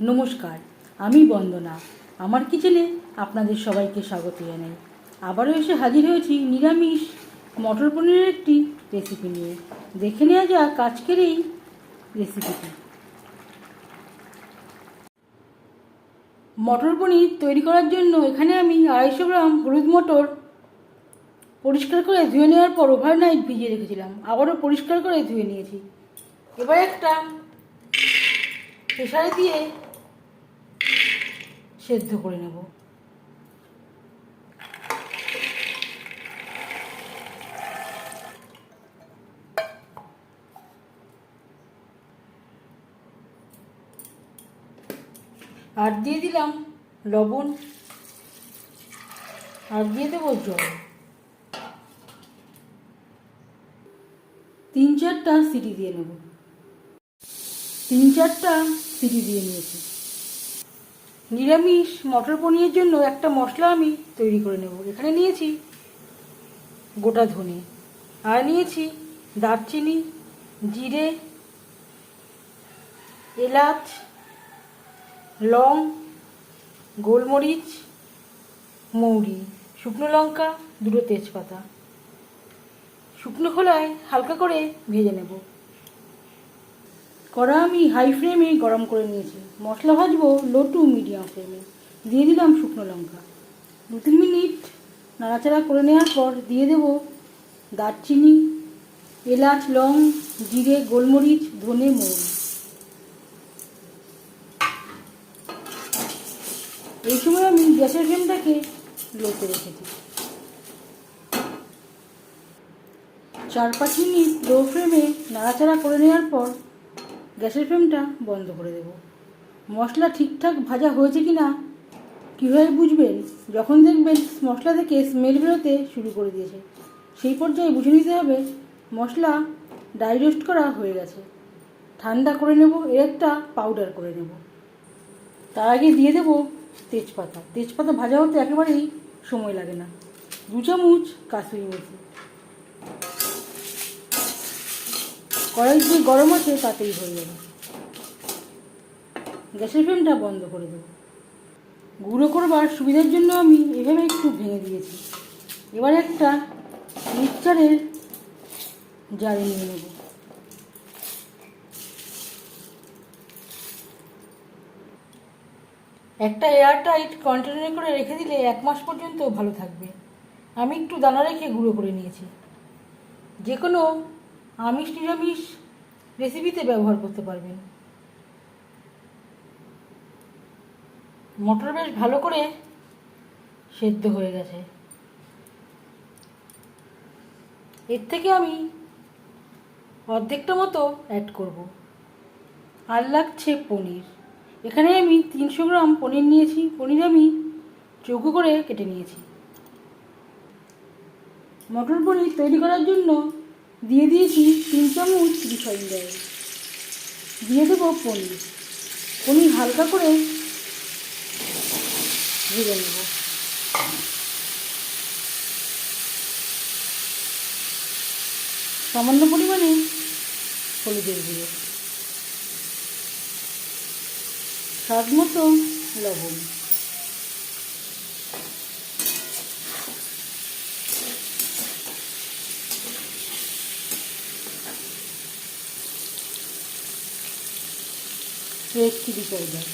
নমস্কার, আমি বন্দনা। আমার কিচেনে আপনাদের সবাইকে স্বাগত জানাই। আবারও এসে হাজির হয়েছি নিরামিষ মটর পনিরের একটি রেসিপি নিয়ে। দেখে নেওয়া যাক আজকের এই রেসিপিটি মটর পনির তৈরি করার জন্য এখানে আমি আড়াইশো গ্রাম হলুদ মটর পরিষ্কার করে ধুয়ে নেওয়ার পর ওভারনাইট ভিজিয়ে রেখেছিলাম। আবারও পরিষ্কার করে ধুয়ে নিয়েছি। এবার একটা প্রেশারে দিয়ে সেদ্ধ করে নেব। আর দিয়ে দিলাম লবণ। আর দিয়ে দেবো জল। তিন চারটা সিটি দিয়ে নেব। তিন চারটা সিটি দিয়ে নিয়েছি। নিরামিষ মটর পনিরের জন্য একটা মশলা আমি তৈরি করে নেব। এখানে নিয়েছি গোটা ধনে। আর নিয়েছি দারচিনি, জিরে, এলাচ, লং, গোলমরিচ, মৌরি, শুকনো লঙ্কা, দুটো তেজপাতা। শুকনো খোলায় হালকা করে ভেজে নেব। কড়া আমি হাই ফ্লেমে গরম করে নিয়েছি। মশলা ভাজবো লো টু মিডিয়াম ফ্লেমে দিয়ে দিলাম শুকনো লঙ্কা। দু তিন মিনিট নাড়াচাড়া করে নেওয়ার পর দিয়ে দেব দারচিনি, এলাচ, লং, জিরে, গোলমরিচ, ধনে, মৌরি। এই সময় আমি গ্যাসের ফ্লেমটাকে লোতে রেখেছি। চার পাঁচ মিনিট লো ফ্লেমে নাড়াচাড়া করে নেওয়ার পর গ্যাসের ফ্লেমটা বন্ধ করে দেব। মশলা ঠিকঠাক ভাজা হয়েছে কি না কীভাবে বুঝবেন? যখন দেখবেন মশলা থেকে স্মেল বেরোতে শুরু করে দিয়েছে। সেই পর্যায়ে বুঝে নিতে হবে মশলা ড্রাই রোস্ট করা হয়ে গেছে। ঠান্ডা করে নেব, এর একটা পাউডার করে নেব। তার আগে দিয়ে দেবো তেজপাতা। তেজপাতা ভাজা হতে একেবারেই সময় লাগে না। দু চামচ কাশ্মীরি মেথি। কড়াই যে গরম আছে, তাতেই হয়ে যাবে। গ্যাসের ফ্লেমটা বন্ধ করে দেবো। গুঁড়ো করবার সুবিধার জন্য আমি এভাবে একটু ভেঙে দিয়েছি। এবার একটা মিক্সচারের জারে নিয়ে নেব। একটা এয়ারটাইট কন্টেনারে করে রেখে দিলে এক মাস পর্যন্ত ভালো থাকবে। আমি একটু দানা রেখে গুঁড়ো করে নিয়েছি। যে কোনো আমিষ নিরামিষ রেসিপিতে ব্যবহার করতে পারবেন। মটর বেশ ভালো করে সেদ্ধ হয়ে গেছে। এর থেকে আমি অর্ধেকটা মতো অ্যাড করব। আর লাগছে পনির। এখানে আমি তিনশো গ্রাম পনির নিয়েছি। পনির আমি চৌকো করে কেটে নিয়েছি। মটর পনির তৈরি করার জন্য দিয়ে দিয়েছি তিন চামচ রিফাইন অয়েল দিয়ে দেবো পনির। পনির হালকা করে ভেজে নেব। সামান্য পরিমাণে হলুদের গুঁড়ো। স্বাদ মতো লবণ। রেড চিলি পাউডার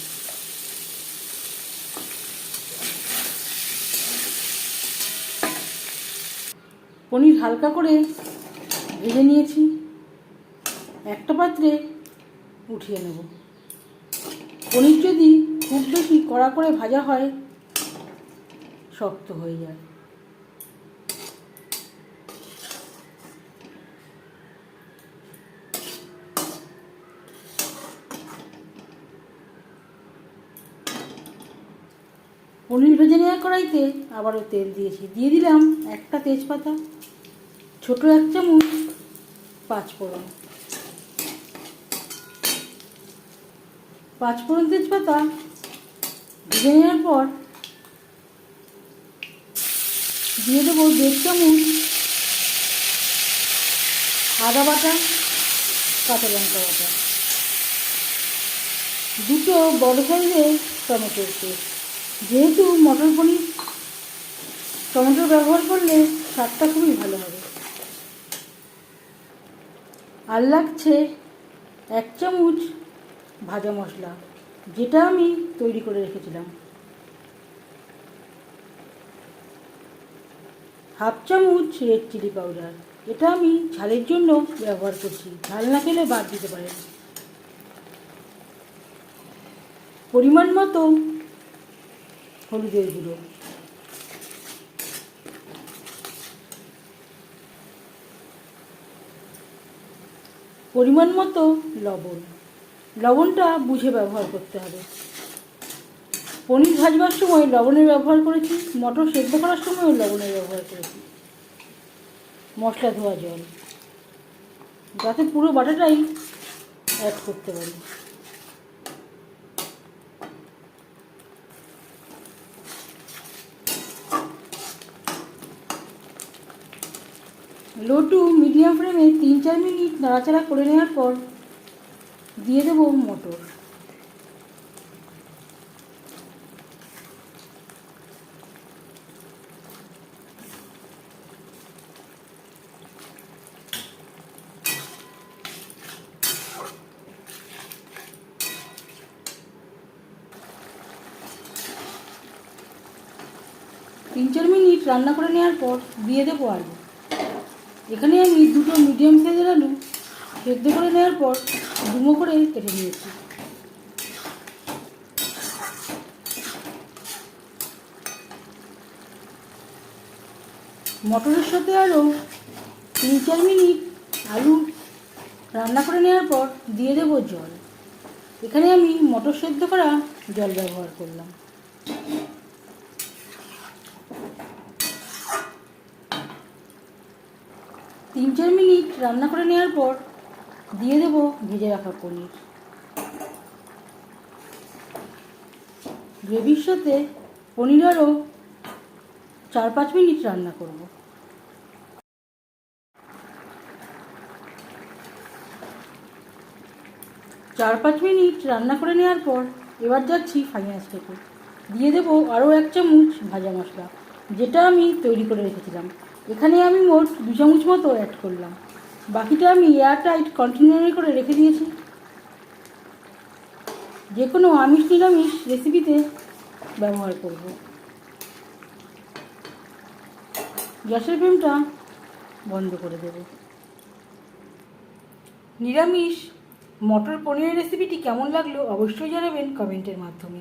পনির হালকা করে ভেজে নিয়েছি। একটা পাত্রে উঠিয়ে নেব। পনির যদি খুব বেশি কড়া করে ভাজা হয়, শক্ত হয়ে যায়। পনির ভেজে নেওয়া কড়াইতে আবারও তেল দিয়েছি দিয়ে দিলাম একটা তেজপাতা, ছোট এক চামচ পাঁচ ফোড়ন পাঁচ ফোড়ন তেজপাতা ভেজে নেওয়ার পর দিয়ে দেবো দেড় চামচ আদা বাটা, কাঁচা লঙ্কা বাটা। দুটো বড় সাইজের টমেটোর পেস্ট। যেহেতু মটর পনির টমেটো ব্যবহার করলে স্বাদটা খুবই ভালো হবে। আর লাগছে এক চামচ ভাজা মশলা, যেটা আমি তৈরি করে রেখেছিলাম। হাফ চামচ রেড চিলি পাউডার এটা আমি ঝালের জন্য ব্যবহার করছি। ঝাল না খেলে বাদ দিতে পারেন। পরিমাণ মতো হলুদের গুঁড়ো। পরিমাণ মতো লবণ। লবণটা বুঝে ব্যবহার করতে হবে। পনির ভাজবার সময় লবণের ব্যবহার করেছি, মটর সেদ্ধ করার সময়ও লবণের ব্যবহার করেছি। মশলা ধোয়া জল। যাতে পুরো বাটাটাই অ্যাড করতে পারি। লো টু মিডিয়াম ফ্লেমে তিন চার মিনিট নাড়াচাড়া করে নেওয়ার পর দিয়ে দেবো মটর। তিন চার মিনিট রান্না করে নেওয়ার পর দিয়ে দেবো আলু। এখানে আমি দুটো মিডিয়াম সাইজের আলু সেদ্ধ করে নেওয়ার পর ডুমো করে কেটে নিয়েছি। মটরের সাথে আরও তিন চার মিনিট আলু রান্না করে নেওয়ার পর দিয়ে দেবো জল। এখানে আমি মটর সেদ্ধ করা জল ব্যবহার করলাম। তিন চার মিনিট রান্না করে নেওয়ার পর দিয়ে দেবো ভেজে রাখা পনির। গ্রেভির সাথে পনির আরও চার পাঁচ মিনিট রান্না করব। চার পাঁচ মিনিট রান্না করে নেওয়ার পর এবার যাচ্ছি ফাইনাল স্টেপে দিয়ে দেবো আরও এক চামচ ভাজা মশলা, যেটা আমি তৈরি করে রেখেছিলাম। এখানে আমি মোট দু চামচ মতো অ্যাড করলাম। বাকিটা আমি এয়ারটাইট কন্টেনারে করে রেখে দিয়েছি। যে কোনো আমিষ নিরামিষ রেসিপিতে ব্যবহার করব। গ্যাসের ফ্লেমটা বন্ধ করে দেব। নিরামিষ মটর পনিরের রেসিপিটি কেমন লাগল অবশ্যই জানাবেন কমেন্টের মাধ্যমে।